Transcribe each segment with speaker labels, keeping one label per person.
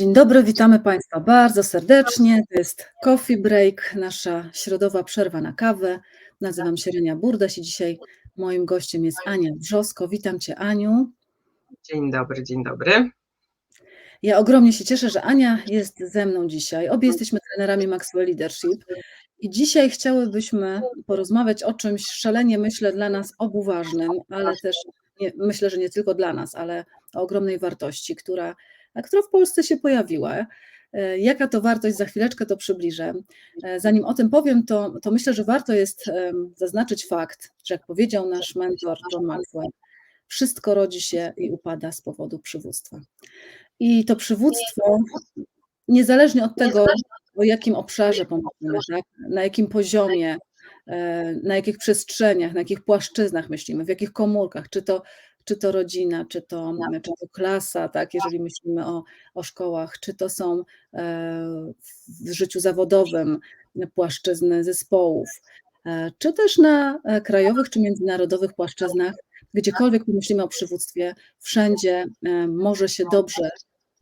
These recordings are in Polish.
Speaker 1: Dzień dobry, witamy Państwa bardzo serdecznie. To jest Coffee Break, nasza środowa przerwa na kawę. Nazywam się Renia Burdaś i dzisiaj moim gościem jest Ania Wrzosko. Witam Cię, Aniu.
Speaker 2: Dzień dobry, dzień dobry.
Speaker 1: Ja ogromnie się cieszę, że Ania jest ze mną dzisiaj. Obie jesteśmy trenerami Maxwell Leadership i dzisiaj chciałybyśmy porozmawiać o czymś szalenie, myślę, dla nas obu ważnym, ale też nie, myślę, że nie tylko dla nas, ale o ogromnej wartości, która, która w Polsce się pojawiła. E, Jaka to wartość, za chwileczkę to przybliżę. E, Zanim o tym powiem, to, to myślę, że warto jest zaznaczyć fakt, że jak powiedział nasz mentor John Maxwell, wszystko rodzi się i upada z powodu przywództwa. I to przywództwo, niezależnie od tego, o jakim obszarze pomyślimy, tak? na jakim poziomie, e, na jakich przestrzeniach, na jakich płaszczyznach myślimy, w jakich komórkach, czy to, czy to rodzina, czy to, czy to klasa, tak? jeżeli myślimy o, o szkołach, czy to są e, w życiu zawodowym płaszczyzny zespołów, e, czy też na e, krajowych czy międzynarodowych płaszczyznach, gdziekolwiek pomyślimy o przywództwie, wszędzie może się dobrze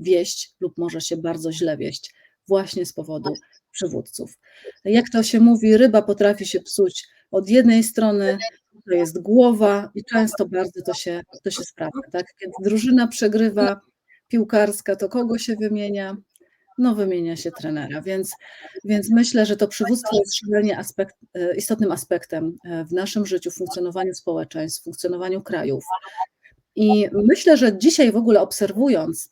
Speaker 1: wieść lub może się bardzo źle wieść właśnie z powodu przywódców. Jak to się mówi, ryba potrafi się psuć od jednej strony, to jest głowa i często bardzo to się, to się sprawdza. Tak? Kiedy drużyna przegrywa piłkarska, to kogo się wymienia? No wymienia się trenera, więc, więc myślę, że to przywództwo jest szalenie aspekt, e, istotnym aspektem e, w naszym życiu, funkcjonowaniu społeczeństw, funkcjonowaniu krajów. I myślę, że dzisiaj w ogóle obserwując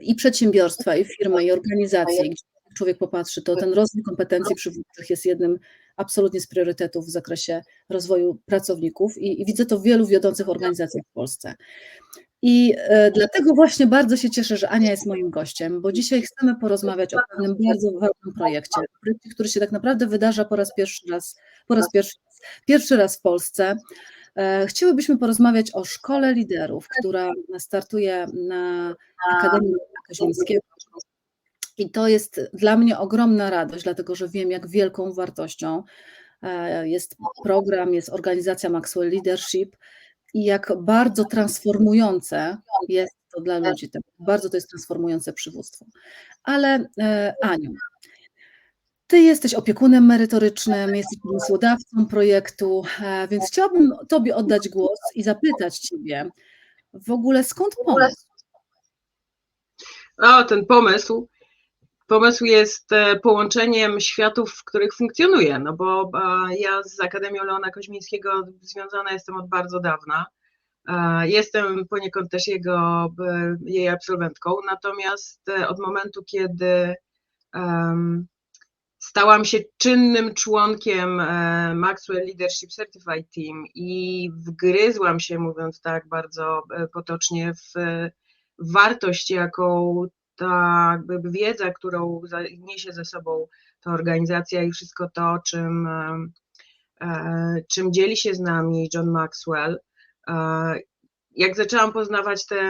Speaker 1: i przedsiębiorstwa, i firmy, i organizacje, gdzie człowiek popatrzy, to ten rozwój kompetencji przywódczych jest jednym absolutnie z priorytetów w zakresie rozwoju pracowników i, i widzę to w wielu wiodących organizacjach w Polsce. I e, dlatego właśnie bardzo się cieszę, że Ania jest moim gościem, bo dzisiaj chcemy porozmawiać o pewnym bardzo ważnym projekcie, projekcie, który się tak naprawdę wydarza po raz pierwszy raz, po raz pierwszy, pierwszy raz w Polsce. E, Chciałybyśmy porozmawiać o szkole liderów, która startuje na Akademii Koziemskiego. I to jest dla mnie ogromna radość, dlatego że wiem, jak wielką wartością e, jest program, jest organizacja Maxwell Leadership i jak bardzo transformujące jest to dla ludzi, bardzo to jest transformujące przywództwo. Ale e, Aniu, ty jesteś opiekunem merytorycznym, jesteś pomysłodawcą projektu, e, więc chciałabym Tobie oddać głos i zapytać Ciebie w ogóle skąd pomysł?
Speaker 2: O, ten pomysł. Pomysł jest e, połączeniem światów, w których funkcjonuję, no bo e, ja z Akademią Leona Koźmińskiego związana jestem od bardzo dawna. E, Jestem poniekąd też jego, jej absolwentką, natomiast od momentu, kiedy em, stałam się czynnym członkiem Maxwell Leadership Certified Team i wgryzłam się, mówiąc tak bardzo potocznie, w wartość, jaką ta wiedza, którą niesie ze sobą ta organizacja i wszystko to, czym, em, e, czym dzieli się z nami John Maxwell. e, Jak zaczęłam poznawać te,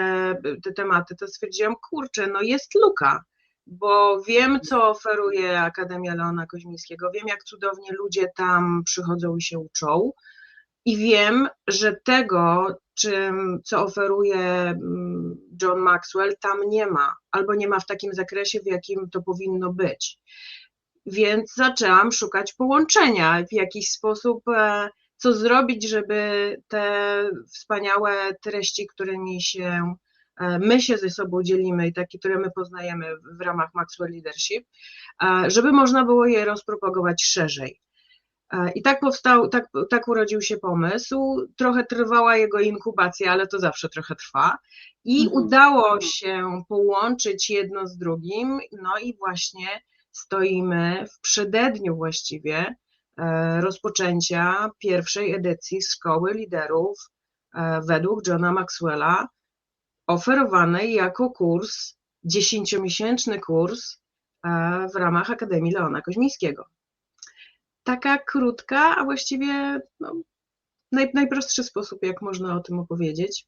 Speaker 2: te tematy, to stwierdziłam, kurczę, no jest luka, bo wiem, co oferuje Akademia Leona Koźmińskiego, wiem, jak cudownie ludzie tam przychodzą i się uczą. I wiem, że tego, co oferuje mm, John Maxwell, tam nie ma, albo nie ma w takim zakresie, w jakim to powinno być. Więc zaczęłam szukać połączenia, w jakiś sposób, e, co zrobić, żeby te wspaniałe treści, którymi się e, my się ze sobą dzielimy i takie, które my poznajemy w- w ramach Maxwell Leadership, e, żeby można było je rozpropagować szerzej. E, I tak powstał, tak, tak urodził się pomysł. Trochę trwała jego inkubacja, ale to zawsze trochę trwa. I
Speaker 1: Mhm.
Speaker 2: udało się połączyć jedno z drugim. No i właśnie stoimy w przededniu właściwie e, rozpoczęcia pierwszej edycji Szkoły Liderów e, według Johna Maxwella, oferowanej jako kurs, dziesięciomiesięczny kurs w ramach Akademii Leona Koźmińskiego taka krótka, a właściwie no, naj, najprostszy sposób, jak można o tym opowiedzieć.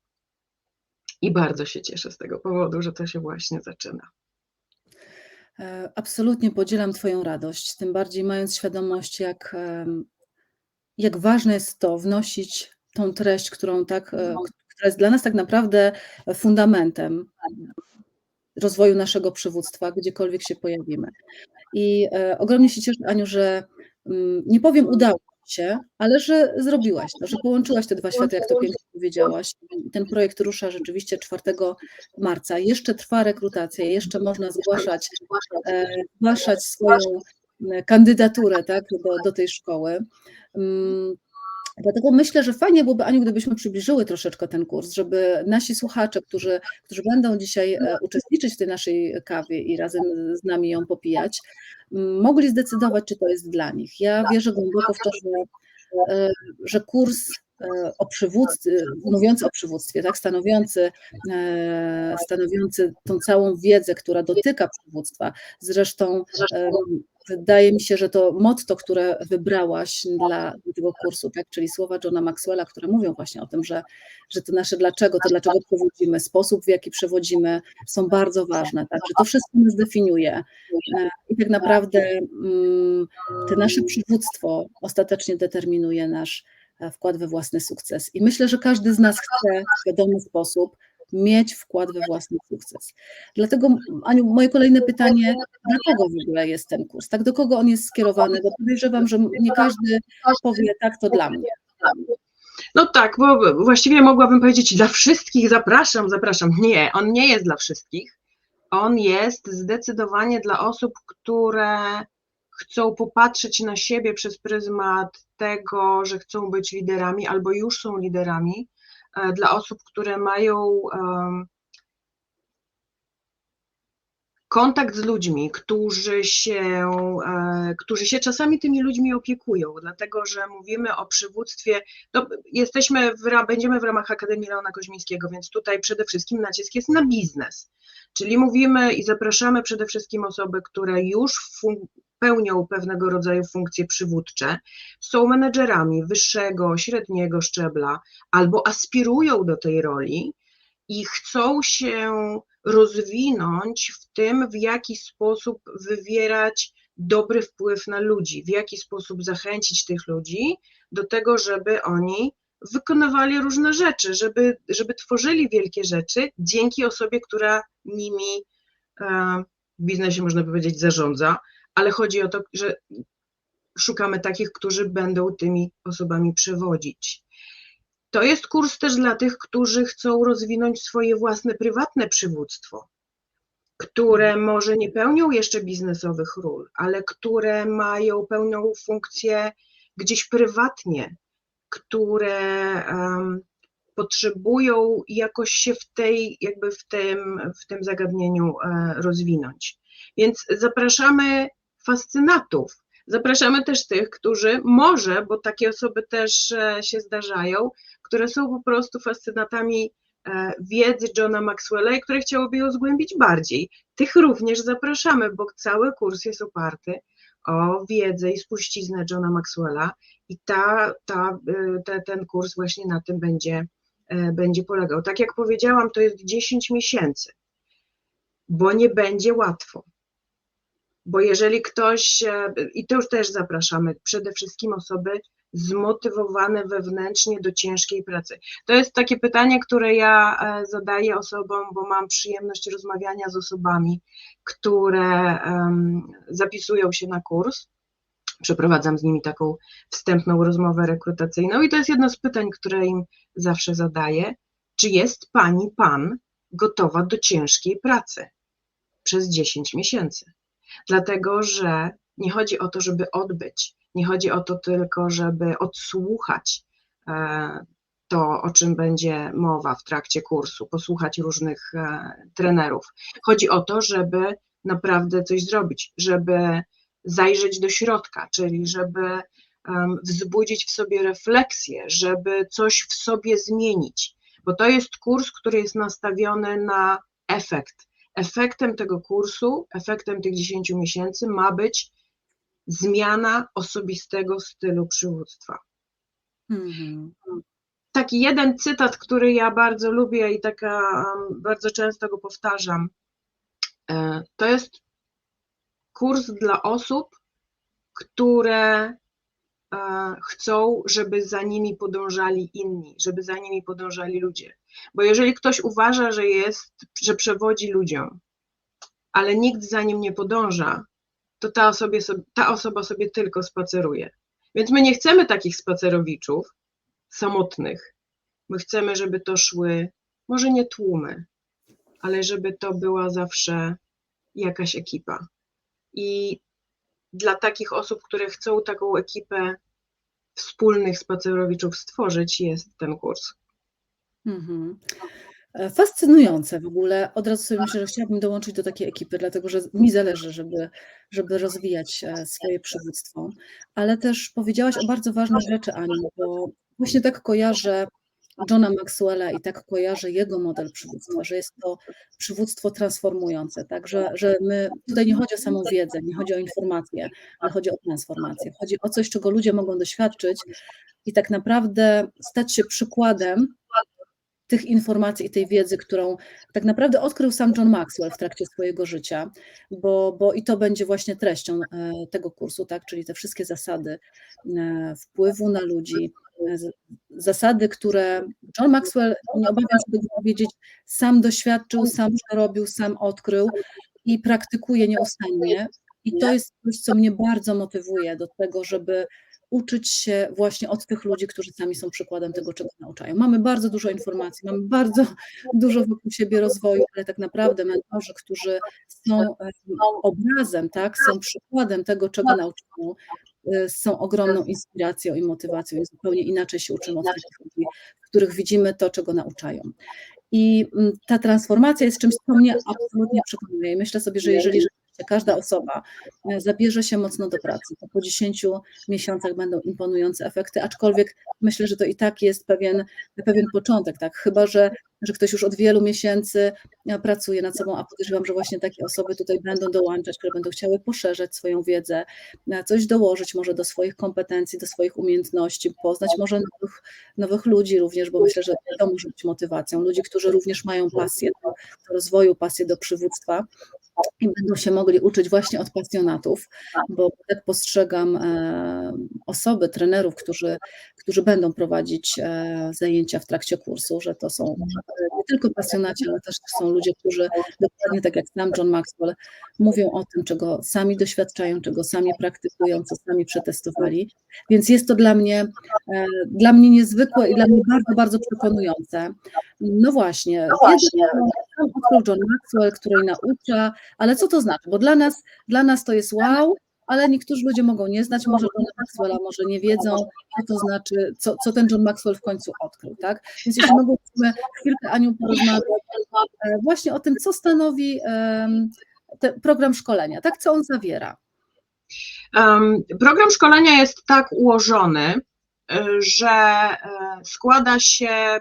Speaker 2: I bardzo się cieszę z tego powodu, że to się właśnie zaczyna.
Speaker 1: E, Absolutnie podzielam Twoją radość, tym bardziej mając świadomość, jak, jak ważne jest to wnosić tą treść, którą tak, e,
Speaker 2: No.
Speaker 1: która jest dla nas tak naprawdę fundamentem. rozwoju naszego przywództwa, gdziekolwiek się pojawimy. I e, ogromnie się cieszę, Aniu, że nie powiem udało się, ale że zrobiłaś to, że połączyłaś te dwa światy, jak to pięknie powiedziałaś. Ten projekt rusza rzeczywiście 4 marca. Jeszcze trwa rekrutacja, jeszcze można zgłaszać, e, zgłaszać swoją e, kandydaturę tak, do, do tej szkoły. Dlatego myślę, że fajnie byłoby, Aniu, gdybyśmy przybliżyły troszeczkę ten kurs, żeby nasi słuchacze, którzy, którzy będą dzisiaj e, uczestniczyć w tej naszej kawie i razem z nami ją popijać, mogli zdecydować, czy to jest dla nich. Ja wierzę głęboko w to, że, e, że kurs o przywództwie, mówiący o przywództwie, tak, stanowiący, e, stanowiący tą całą wiedzę, która dotyka przywództwa. Zresztą e, wydaje mi się, że to motto, które wybrałaś dla tego kursu, tak, czyli słowa Johna Maxwella, które mówią właśnie o tym, że, że to nasze dlaczego, to dlaczego przewodzimy, sposób w jaki przewodzimy są bardzo ważne, tak, że to wszystko nas definiuje. E, i tak naprawdę mm, to nasze przywództwo ostatecznie determinuje nasz e, wkład we własny sukces. I myślę, że każdy z nas chce w świadomy sposób mieć wkład we własny sukces. Dlatego, Aniu, moje kolejne pytanie, dla kogo w ogóle jest ten kurs? Tak, do kogo on jest skierowany? Bo podejrzewam, że nie każdy powie, tak, to dla mnie.
Speaker 2: No tak, bo właściwie mogłabym powiedzieć dla wszystkich zapraszam, zapraszam. Nie, on nie jest dla wszystkich. On jest zdecydowanie dla osób, które chcą popatrzeć na siebie przez pryzmat tego, że chcą być liderami albo już są liderami, e, dla osób, które mają em, kontakt z ludźmi, którzy się, e, którzy się czasami tymi ludźmi opiekują, dlatego że mówimy o przywództwie, to jesteśmy w, będziemy w ramach Akademii Leona Koźmińskiego, więc tutaj przede wszystkim nacisk jest na biznes, czyli mówimy i zapraszamy przede wszystkim osoby, które już pełnią pewnego rodzaju funkcje przywódcze, są menedżerami wyższego, średniego szczebla albo aspirują do tej roli i chcą się rozwinąć w tym, w jaki sposób wywierać dobry wpływ na ludzi, w jaki sposób zachęcić tych ludzi do tego, żeby oni wykonywali różne rzeczy, żeby, żeby tworzyli wielkie rzeczy dzięki osobie, która nimi e, w biznesie, można powiedzieć, zarządza, ale chodzi o to, że szukamy takich, którzy będą tymi osobami przewodzić. To jest kurs też dla tych, którzy chcą rozwinąć swoje własne prywatne przywództwo, które może nie pełnią jeszcze biznesowych ról, ale które mają pełną funkcję gdzieś prywatnie, które um, potrzebują jakoś się w tej, jakby w tym, w tym zagadnieniu e, rozwinąć. Więc zapraszamy fascynatów. Zapraszamy też tych, którzy może, bo takie osoby też e, się zdarzają, które są po prostu fascynatami e, wiedzy Johna Maxwella i które chciałoby ją zgłębić bardziej. Tych również zapraszamy, bo cały kurs jest oparty o wiedzę i spuściznę Johna Maxwella i ta, ta, e, te, ten kurs właśnie na tym będzie, będzie polegał. Tak jak powiedziałam, to jest 10 miesięcy, bo nie będzie łatwo bo jeżeli ktoś, i to już też zapraszamy, przede wszystkim osoby zmotywowane wewnętrznie do ciężkiej pracy. To jest takie pytanie, które ja e, zadaję osobom, bo mam przyjemność rozmawiania z osobami, które zapisują się na kurs. Przeprowadzam z nimi taką wstępną rozmowę rekrutacyjną i to jest jedno z pytań, które im zawsze zadaję. Czy jest pani, pan gotowa do ciężkiej pracy przez 10 miesięcy? Dlatego, że nie chodzi o to, żeby odbyć, nie chodzi o to tylko, żeby odsłuchać e, to, o czym będzie mowa w trakcie kursu, posłuchać różnych e, trenerów. Chodzi o to, żeby naprawdę coś zrobić, żeby zajrzeć do środka, czyli żeby wzbudzić w sobie refleksję, żeby coś w sobie zmienić, bo to jest kurs, który jest nastawiony na efekt, efektem tego kursu, efektem tych 10 miesięcy ma być zmiana osobistego stylu przywództwa. Mhm. Taki jeden cytat, który ja bardzo lubię i taka bardzo często go powtarzam, e, to jest kurs dla osób, które e, chcą, żeby za nimi podążali inni, żeby za nimi podążali ludzie. Bo jeżeli ktoś uważa, że jest, że przewodzi ludziom, ale nikt za nim nie podąża, to ta, osobie, ta osoba sobie tylko spaceruje. Więc my nie chcemy takich spacerowiczów samotnych. My chcemy, żeby to szły może nie tłumy, ale żeby to była zawsze jakaś ekipa. I dla takich osób, które chcą taką ekipę wspólnych spacerowiczów stworzyć, jest ten kurs.
Speaker 1: Mhm. E, fascynujące w ogóle. Od razu sobie myślę, że chciałabym dołączyć do takiej ekipy, dlatego że mi zależy, żeby, żeby rozwijać e, swoje przywództwo. Ale też powiedziałaś o bardzo ważnej rzeczy, Aniu, bo właśnie tak kojarzę Johna Maxwella i tak kojarzę jego model przywództwa, że jest to przywództwo transformujące, tak, że, że my, tutaj nie chodzi o samą wiedzę, nie chodzi o informacje, ale chodzi o transformację, chodzi o coś, czego ludzie mogą doświadczyć i tak naprawdę stać się przykładem tych informacji i tej wiedzy, którą tak naprawdę odkrył sam John Maxwell w trakcie swojego życia, bo, bo i to będzie właśnie treścią e, tego kursu, tak, czyli te wszystkie zasady e, wpływu na ludzi, e, zasady, które John Maxwell, nie obawiam się tego powiedzieć, sam doświadczył, sam przerobił, sam odkrył i praktykuje nieustannie. I to jest coś, co mnie bardzo motywuje do tego, żeby uczyć się właśnie od tych ludzi, którzy sami są przykładem tego, czego nauczają. Mamy bardzo dużo informacji, mamy bardzo dużo wokół siebie rozwoju, ale tak naprawdę mentorzy, którzy są obrazem, tak, są przykładem tego, czego nauczają, y, są ogromną inspiracją i motywacją i zupełnie inaczej się uczymy od tych ludzi, w których widzimy to, czego nauczają. I mm, ta transformacja jest czymś, co mnie absolutnie przekonuje. Myślę sobie, że jeżeli każda osoba e, zabierze się mocno do pracy, to po 10 miesiącach będą imponujące efekty, aczkolwiek myślę, że to i tak jest pewien, pewien początek, tak? Chyba, że że ktoś już od wielu miesięcy e, pracuje nad sobą, a podejrzewam, że właśnie takie osoby tutaj będą dołączać, które będą chciały poszerzać swoją wiedzę, e, coś dołożyć może do swoich kompetencji, do swoich umiejętności, poznać może nowych, nowych ludzi również, bo myślę, że to może być motywacją. Ludzi, którzy również mają pasję do, do rozwoju, pasję do przywództwa i będą się mogli uczyć właśnie od pasjonatów, bo tak postrzegam e, osoby, trenerów, którzy, którzy będą prowadzić zajęcia w trakcie kursu, że to są nie tylko pasjonaci, ale też są ludzie, którzy dokładnie tak jak sam John Maxwell mówią o tym, czego sami doświadczają, czego sami praktykują, co sami przetestowali. Więc jest to dla mnie, e, dla mnie niezwykłe i dla mnie bardzo, bardzo przekonujące. No właśnie, no właśnie. John Maxwell, której naucza, ale co to znaczy? Bo dla nas, dla nas to jest wow, ale niektórzy ludzie mogą nie znać może Johna Maxwella, może nie wiedzą, co to znaczy, co, co ten John Maxwell w końcu odkrył, tak? Więc jeśli mogłybyśmy chwilkę, Aniu, porozmawiać e, właśnie o tym, co stanowi program szkolenia, tak? Co on zawiera?
Speaker 2: Um, program szkolenia jest tak ułożony, że e, składa się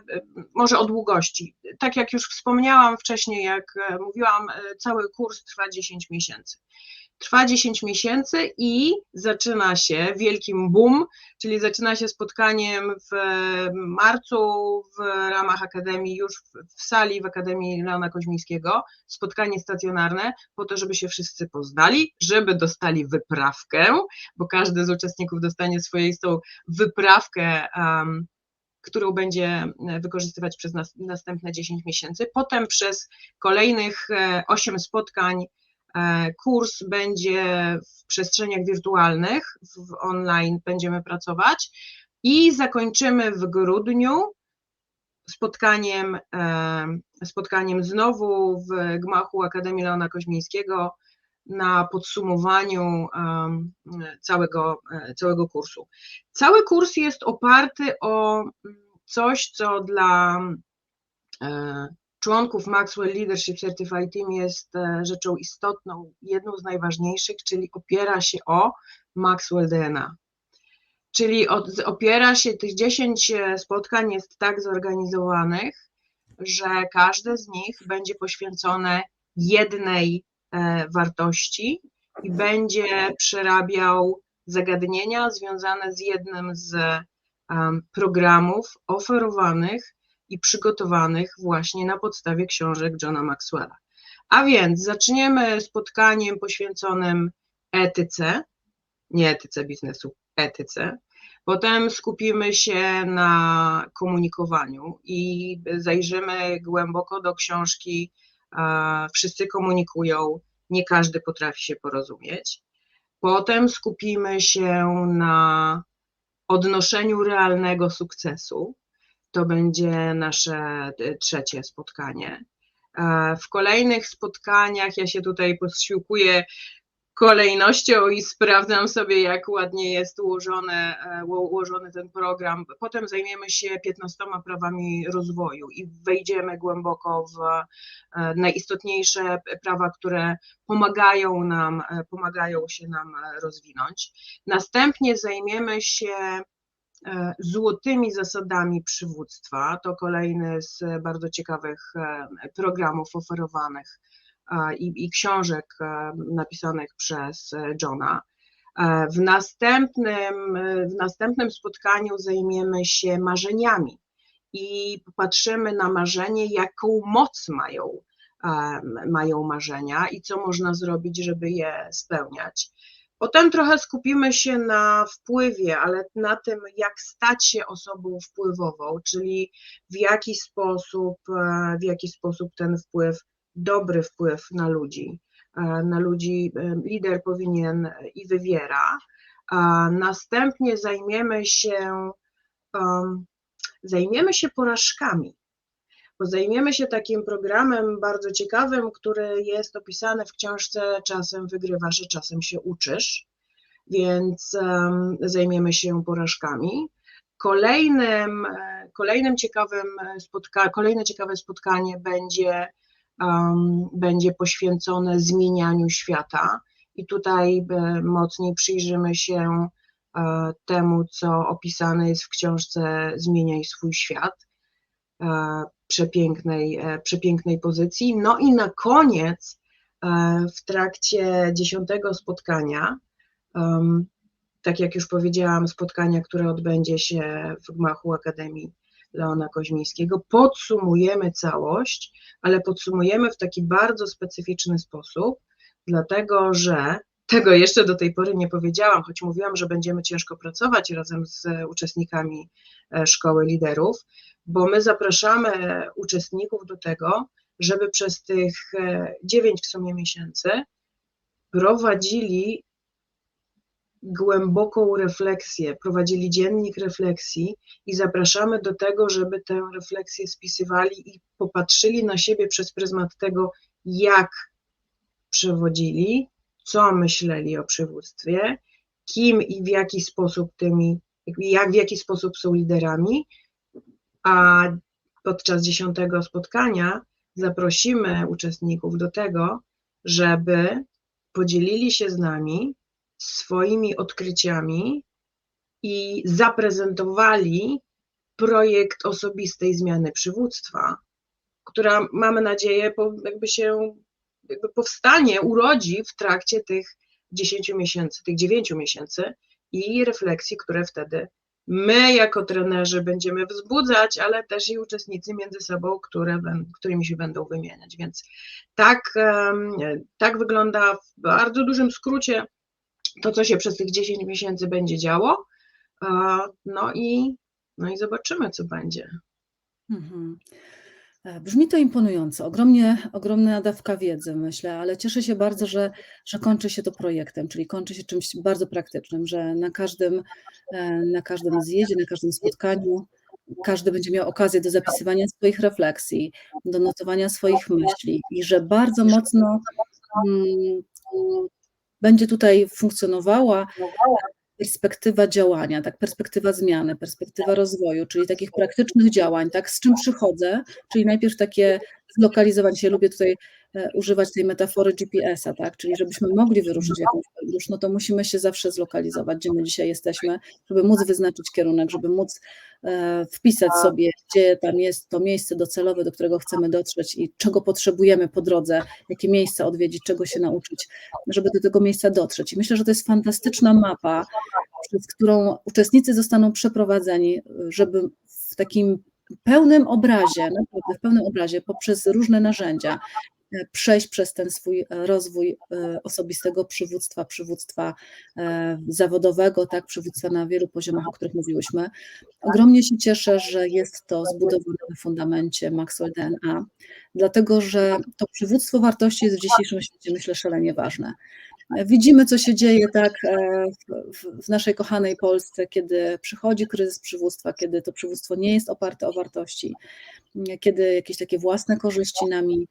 Speaker 2: może o długości. Tak jak już wspomniałam wcześniej, jak mówiłam, cały kurs trwa 10 miesięcy. Trwa 10 miesięcy i zaczyna się wielkim boom, czyli zaczyna się spotkaniem w marcu w ramach Akademii, już w sali w Akademii Leona Koźmińskiego, spotkanie stacjonarne po to, żeby się wszyscy poznali, żeby dostali wyprawkę, bo każdy z uczestników dostanie swoistą wyprawkę um, którą będzie wykorzystywać przez nas, następne 10 miesięcy. Potem przez kolejnych 8 e, spotkań E, kurs będzie w przestrzeniach wirtualnych, w online będziemy pracować i zakończymy w grudniu spotkaniem, e, spotkaniem znowu w gmachu Akademii Leona Koźmińskiego na podsumowaniu całego, e, całego kursu. Cały kurs jest oparty o coś, co dla członków Maxwell Leadership Certified Team jest e, rzeczą istotną, jedną z najważniejszych, czyli opiera się o Maxwell DNA. Czyli opiera się, tych 10 e, spotkań jest tak zorganizowanych, że każde z nich będzie poświęcone jednej e, wartości i będzie przerabiał zagadnienia związane z jednym z programów oferowanych i przygotowanych właśnie na podstawie książek Johna Maxwella. A więc zaczniemy spotkaniem poświęconym etyce, nie etyce biznesu, etyce. Potem skupimy się na komunikowaniu i zajrzymy głęboko do książki Wszyscy komunikują nie każdy potrafi się porozumieć. Potem skupimy się na odnoszeniu realnego sukcesu. To będzie nasze e, trzecie spotkanie. W kolejnych spotkaniach ja się tutaj posiłkuję kolejnością i sprawdzam sobie, jak ładnie jest ułożony, e, uło- ułożony ten program. Potem zajmiemy się 15 prawami rozwoju i wejdziemy głęboko w e, najistotniejsze prawa, które pomagają nam, pomagają się nam rozwinąć. Następnie zajmiemy się złotymi zasadami przywództwa. To kolejny z bardzo ciekawych e, programów oferowanych e, i, i książek e, napisanych przez e, Johna. E, W następnym, e, w następnym spotkaniu zajmiemy się marzeniami i popatrzymy na marzenie, jaką moc mają, e, mają marzenia i co można zrobić, żeby je spełniać. Potem trochę skupimy się na wpływie, ale na tym, jak stać się osobą wpływową, czyli w jaki sposób, e, w jaki sposób ten wpływ, dobry wpływ na ludzi, e, na ludzi e, lider powinien i wywiera. Następnie zajmiemy się, em, zajmiemy się porażkami bo zajmiemy się takim programem bardzo ciekawym, który jest opisany w książce Czasem wygrywasz, czasem się uczysz, więc zajmiemy się porażkami. Kolejnym, e, kolejnym ciekawym spotka- kolejne ciekawe spotkanie będzie, um, będzie poświęcone zmienianiu świata. I tutaj e, mocniej przyjrzymy się e, temu, co opisane jest w książce Zmieniaj swój świat. E, przepięknej, e, przepięknej pozycji. No i na koniec, e, w trakcie dziesiątego spotkania, tak jak już powiedziałam, spotkania, które odbędzie się w gmachu Akademii Leona Koźmińskiego, podsumujemy całość, ale podsumujemy w taki bardzo specyficzny sposób, dlatego że tego jeszcze do tej pory nie powiedziałam, choć mówiłam, że będziemy ciężko pracować razem z uczestnikami e, Szkoły Liderów, bo my zapraszamy uczestników do tego, żeby przez tych e, dziewięć w sumie miesięcy prowadzili głęboką refleksję, prowadzili dziennik refleksji i zapraszamy do tego, żeby tę refleksję spisywali i popatrzyli na siebie przez pryzmat tego, jak przewodzili, co myśleli o przywództwie, kim i w jaki sposób tymi, jak w jaki sposób są liderami, a podczas dziesiątego spotkania zaprosimy uczestników do tego, żeby podzielili się z nami swoimi odkryciami i zaprezentowali projekt osobistej zmiany przywództwa, która mamy nadzieję jakby się powstanie, urodzi w trakcie tych 10 miesięcy, tych 9 miesięcy i refleksji, które wtedy my jako trenerzy będziemy wzbudzać, ale też i uczestnicy między sobą, które, którymi się będą wymieniać. Więc tak, tak wygląda w bardzo dużym skrócie to, co się przez tych 10 miesięcy będzie działo. E, No i, no i zobaczymy, co będzie.
Speaker 1: Mhm. E, Brzmi to imponująco, ogromnie, ogromna dawka wiedzy, myślę, ale cieszę się bardzo, że, że kończy się to projektem, czyli kończy się czymś bardzo praktycznym, że na każdym, e, na każdym zjeździe, na każdym spotkaniu każdy będzie miał okazję do zapisywania swoich refleksji, do notowania swoich myśli i że bardzo mocno mm, będzie tutaj funkcjonowała perspektywa działania, tak, perspektywa zmiany, perspektywa rozwoju, czyli takich praktycznych działań, tak, z czym przychodzę, czyli najpierw takie zlokalizowanie się, lubię tutaj e, używać tej metafory GPS-a, tak, czyli żebyśmy mogli wyruszyć jakąś podróż, no to musimy się zawsze zlokalizować, gdzie my dzisiaj jesteśmy, żeby móc wyznaczyć kierunek, żeby móc wpisać sobie, gdzie tam jest to miejsce docelowe, do którego chcemy dotrzeć i czego potrzebujemy po drodze, jakie miejsca odwiedzić, czego się nauczyć, żeby do tego miejsca dotrzeć. I myślę, że to jest fantastyczna mapa, przez którą uczestnicy zostaną przeprowadzeni, żeby w takim pełnym obrazie, naprawdę w pełnym obrazie, poprzez różne narzędzia, e, przejść przez ten swój e, rozwój e, osobistego przywództwa, przywództwa e, zawodowego, tak, przywództwa na wielu poziomach, o których mówiłyśmy. Ogromnie się cieszę, że jest to zbudowane na fundamencie Maxwell DNA, dlatego że to przywództwo wartości jest w dzisiejszym świecie, myślę, szalenie ważne. Widzimy, co się dzieje tak e, w, naszej kochanej Polsce, kiedy przychodzi kryzys przywództwa, kiedy to przywództwo nie jest oparte o wartości, kiedy jakieś takie własne korzyści nami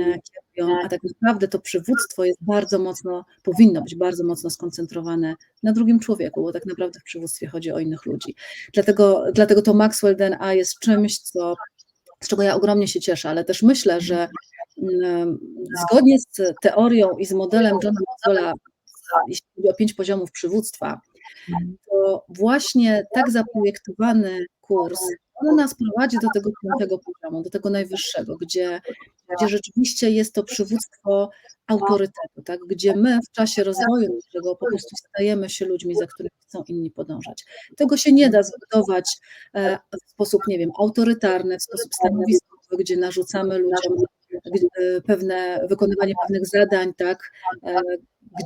Speaker 1: e, kierują, a tak naprawdę to przywództwo jest bardzo mocno, powinno być bardzo mocno skoncentrowane na drugim człowieku, bo tak naprawdę w przywództwie chodzi o innych ludzi. Dlatego, dlatego to Maxwell DNA jest czymś, co, z czego ja ogromnie się cieszę, ale też myślę, że zgodnie z teorią i z modelem Johna Maxwella, jeśli chodzi o pięć poziomów przywództwa, to właśnie tak zaprojektowany kurs, on nas prowadzi do tego piątego poziomu, do tego najwyższego, gdzie, gdzie rzeczywiście jest to przywództwo autorytetu, tak? gdzie my w czasie rozwoju naszego po prostu stajemy się ludźmi, za którymi chcą inni podążać. Tego się nie da zbudować e, w sposób, nie wiem, autorytarny, w sposób stanowiskowy, gdzie narzucamy ludziom pewne, wykonywanie pewnych zadań, tak, e,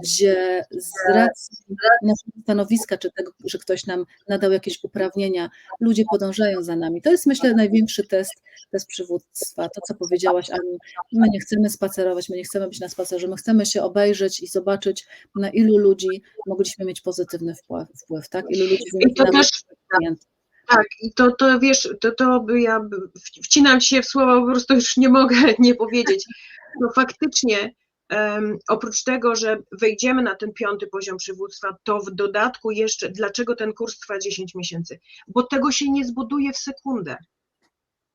Speaker 1: gdzie z racji naszego stanowiska, czy tego, że ktoś nam nadał jakieś uprawnienia, ludzie podążają za nami. To jest, myślę, największy test, test przywództwa. To, co powiedziałaś, Aniu, my nie chcemy spacerować, my nie chcemy być na spacerze, my chcemy się obejrzeć i zobaczyć, na ilu ludzi mogliśmy mieć pozytywny wpływ, wpływ tak? Ilu ludzi
Speaker 2: I to też, tak, i to, to wiesz, to, to ja wcinam się w słowa, po prostu już nie mogę nie powiedzieć. No faktycznie Um, oprócz tego, że wejdziemy na ten piąty poziom przywództwa, to w dodatku jeszcze, dlaczego ten kurs trwa 10 miesięcy? Bo tego się nie zbuduje w sekundę.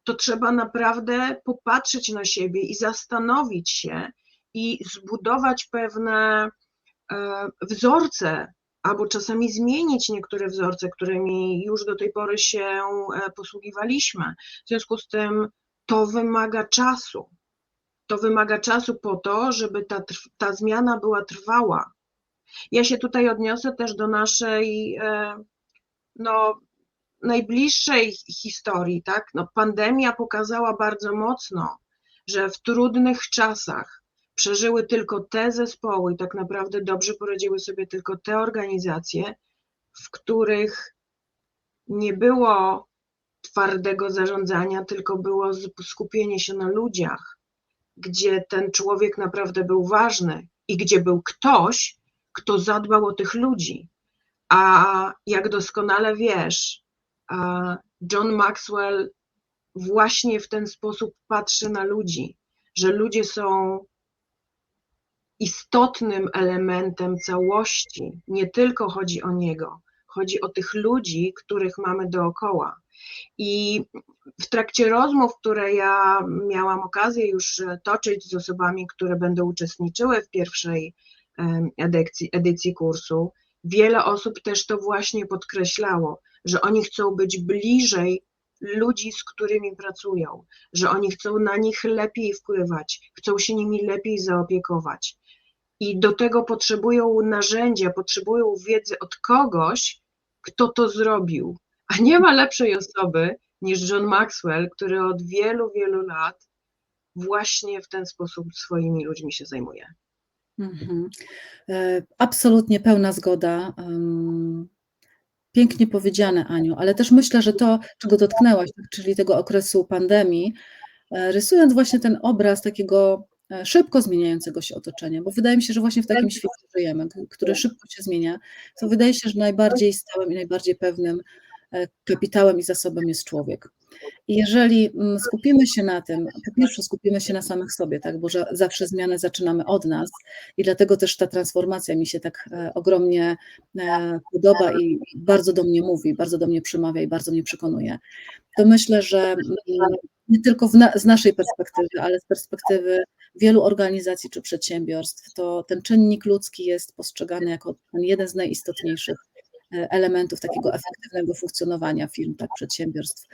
Speaker 2: To trzeba naprawdę popatrzeć na siebie i zastanowić się i zbudować pewne e, wzorce, albo czasami zmienić niektóre wzorce, którymi już do tej pory się e, posługiwaliśmy. W związku z tym to wymaga czasu to wymaga czasu po to, żeby ta, ta zmiana była trwała. Ja się tutaj odniosę też do naszej e, no, najbliższej historii, tak? No, pandemia pokazała bardzo mocno, że w trudnych czasach przeżyły tylko te zespoły i tak naprawdę dobrze poradziły sobie tylko te organizacje, w których nie było twardego zarządzania, tylko było skupienie się na ludziach gdzie ten człowiek naprawdę był ważny i gdzie był ktoś, kto zadbał o tych ludzi. A jak doskonale wiesz, John Maxwell właśnie w ten sposób patrzy na ludzi, że ludzie są istotnym elementem całości. Nie tylko chodzi o niego, chodzi o tych ludzi, których mamy dookoła. I w trakcie rozmów, które ja miałam okazję już toczyć z osobami, które będą uczestniczyły w pierwszej edycji, edycji kursu, wiele osób też to właśnie podkreślało, że oni chcą być bliżej ludzi, z którymi pracują, że oni chcą na nich lepiej wpływać, chcą się nimi lepiej zaopiekować. I do tego potrzebują narzędzia, potrzebują wiedzy od kogoś, kto to zrobił, a nie ma lepszej osoby niż John Maxwell, który od wielu, wielu lat właśnie w ten sposób swoimi ludźmi się zajmuje.
Speaker 1: Mhm. E, absolutnie pełna zgoda. Pięknie powiedziane, Aniu, ale też myślę, że to, czego dotknęłaś, tak, czyli tego okresu pandemii, e, rysując właśnie ten obraz takiego szybko zmieniającego się otoczenia, bo wydaje mi się, że właśnie w takim świecie żyjemy, który szybko się zmienia, to wydaje się, że najbardziej stałym i najbardziej pewnym E, kapitałem i zasobem jest człowiek. I jeżeli mm, skupimy się na tym, po pierwsze skupimy się na samych sobie, tak, bo zawsze zmianę zaczynamy od nas i dlatego też ta transformacja mi się tak e, ogromnie e, podoba i bardzo do mnie mówi, bardzo do mnie przemawia i bardzo mnie przekonuje, to myślę, że mm, nie tylko na, z naszej perspektywy, ale z perspektywy wielu organizacji czy przedsiębiorstw, to ten czynnik ludzki jest postrzegany jako jeden z najistotniejszych elementów takiego efektywnego funkcjonowania firm, tak, przedsiębiorstw.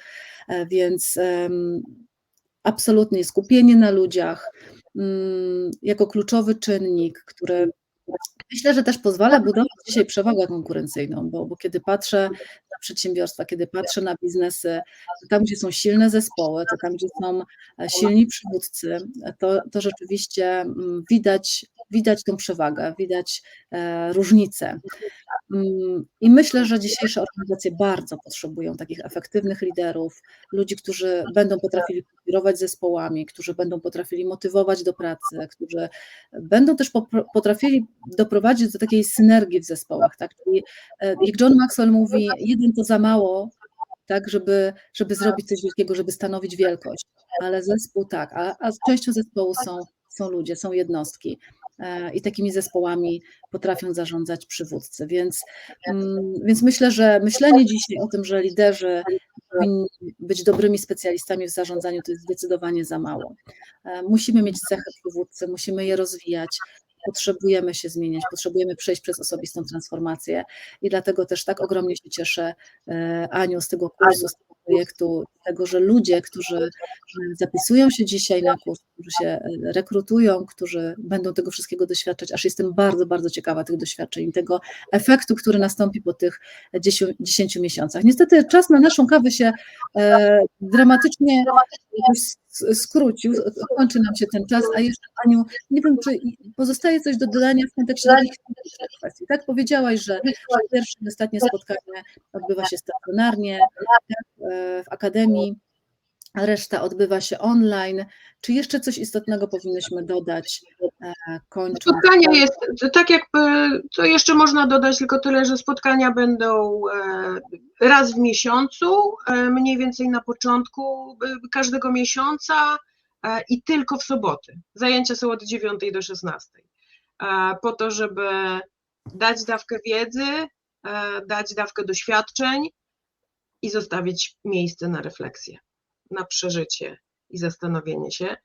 Speaker 1: E, więc absolutnie skupienie na ludziach mm, jako kluczowy czynnik, który myślę, że też pozwala budować dzisiaj przewagę konkurencyjną, bo, bo kiedy patrzę przedsiębiorstwa, kiedy patrzę na biznesy, to tam, gdzie są silne zespoły, to tam, gdzie są e, silni przywódcy, to, to rzeczywiście mm, widać, widać tą przewagę, widać e, różnicę. Mm, I myślę, że dzisiejsze organizacje bardzo potrzebują takich efektywnych liderów, ludzi, którzy będą potrafili kierować zespołami, którzy będą potrafili motywować do pracy, którzy będą też potrafili doprowadzić do takiej synergii w zespołach. Tak? Czyli e, jak John Maxwell mówi, jeden to za mało, tak, żeby, żeby zrobić coś wielkiego, żeby stanowić wielkość, ale zespół tak, a, a częścią zespołu są, są ludzie, są jednostki i takimi zespołami potrafią zarządzać przywódcy. Więc, mm, więc myślę, że myślenie dzisiaj o tym, że liderzy powinni być dobrymi specjalistami w zarządzaniu, to jest zdecydowanie za mało. E, Musimy mieć cechy przywódcy, musimy je rozwijać. Potrzebujemy się zmieniać, potrzebujemy przejść przez osobistą transformację i dlatego też tak ogromnie się cieszę, e, Aniu, z tego kursu, z tego projektu, z tego, że ludzie, którzy e, zapisują się dzisiaj na kurs, którzy się e, rekrutują, którzy będą tego wszystkiego doświadczać, aż jestem bardzo, bardzo ciekawa tych doświadczeń, tego efektu, który nastąpi po tych 10, 10 miesiącach. Niestety czas na naszą kawę się e, dramatycznie skrócił, kończy nam się ten czas, a jeszcze Aniu, nie wiem, czy pozostaje coś do dodania w kontekście kwestii. Tak powiedziałaś, że pierwsze i ostatnie spotkanie odbywa się stacjonarnie tak, e, w akademii, reszta odbywa się online. Czy jeszcze coś istotnego powinnyśmy dodać, e, kończąc?
Speaker 2: Spotkania jest, tak jakby, co jeszcze można dodać, tylko tyle, że spotkania będą e, raz w miesiącu, e, mniej więcej na początku każdego miesiąca i tylko w soboty. Zajęcia są od 9 do 16. e, Po to, żeby dać dawkę wiedzy, dać dawkę doświadczeń i zostawić miejsce na refleksję, na przeżycie i zastanowienie się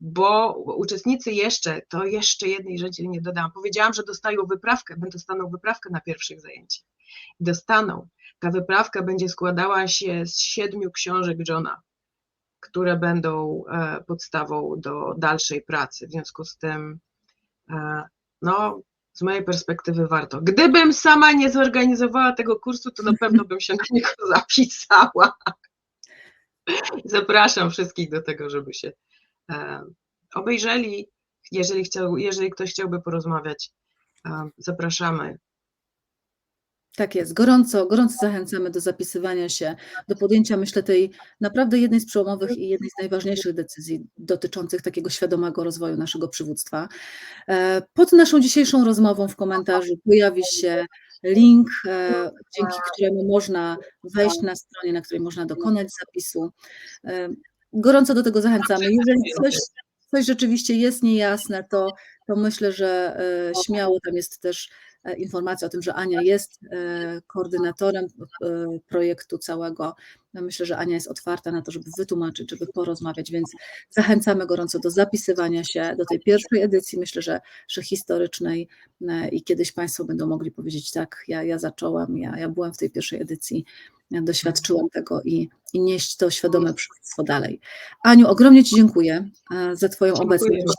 Speaker 2: bo uczestnicy jeszcze, to jeszcze jednej rzeczy nie dodałam, powiedziałam, że dostają wyprawkę, będą dostaną wyprawkę na pierwszych zajęciach. Dostaną. Ta wyprawka będzie składała się z siedmiu książek Johna, które będą e, podstawą do dalszej pracy. W związku z tym, e, no, z mojej perspektywy warto. Gdybym sama nie zorganizowała tego kursu, to na pewno bym się na niego zapisała. Zapraszam wszystkich do tego, żeby się e, obejrzeli. Jeżeli, chciał, jeżeli ktoś chciałby porozmawiać, e, zapraszamy.
Speaker 1: Tak jest, gorąco, gorąco zachęcamy do zapisywania się, do podjęcia, myślę, tej naprawdę jednej z przełomowych i jednej z najważniejszych decyzji dotyczących takiego świadomego rozwoju naszego przywództwa. E, Pod naszą dzisiejszą rozmową w komentarzu pojawi się link, e, dzięki któremu można wejść na stronie, na której można dokonać zapisu. E, Gorąco do tego zachęcamy. Jeżeli coś, coś rzeczywiście jest niejasne, to, to myślę, że e, śmiało tam jest też e, informacja o tym, że Ania jest e, koordynatorem projektu całego. No Myślę, że Ania jest otwarta na to, żeby wytłumaczyć, żeby porozmawiać, więc zachęcamy gorąco do zapisywania się do tej pierwszej edycji. Myślę, że, że historycznej i kiedyś Państwo będą mogli powiedzieć, tak, ja, ja zacząłem, ja, ja byłem w tej pierwszej edycji, ja doświadczyłam tego i, i nieść to świadome przywództwo dalej. Aniu, ogromnie Ci dziękuję e, za Twoją
Speaker 2: Dziękuję
Speaker 1: obecność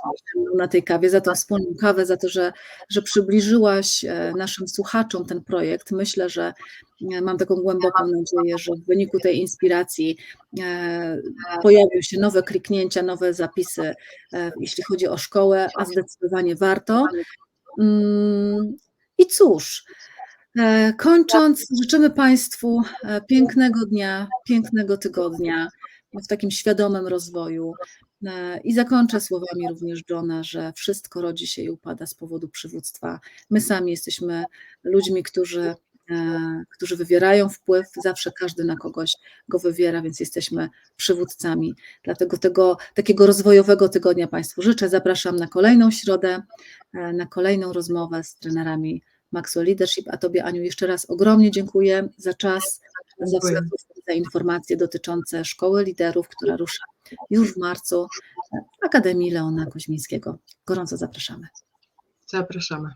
Speaker 1: na tej kawie, za tą wspólną kawę, za to, że, że przybliżyłaś e, naszym słuchaczom ten projekt. Myślę, że e, mam taką głęboką nadzieję, że w wyniku tej inspiracji pojawią się nowe kliknięcia, nowe zapisy, jeśli chodzi o szkołę, a zdecydowanie warto. Mm, I cóż, kończąc, życzymy Państwu e, pięknego dnia, pięknego tygodnia w takim świadomym rozwoju. E, I zakończę słowami również Johna, że wszystko rodzi się i upada z powodu przywództwa. My sami jesteśmy ludźmi, którzy, e, którzy wywierają wpływ, zawsze każdy na kogoś go wywiera, więc jesteśmy przywódcami. Dlatego tego takiego rozwojowego tygodnia Państwu życzę. Zapraszam na kolejną środę, e, na kolejną rozmowę z trenerami Maxwell Leadership. A Tobie, Aniu, jeszcze raz ogromnie dziękuję za czas, za wskazówki, za informacje dotyczące Szkoły Liderów, która rusza już w marcu w Akademii Leona Koźmińskiego. Gorąco zapraszamy.
Speaker 2: Zapraszamy.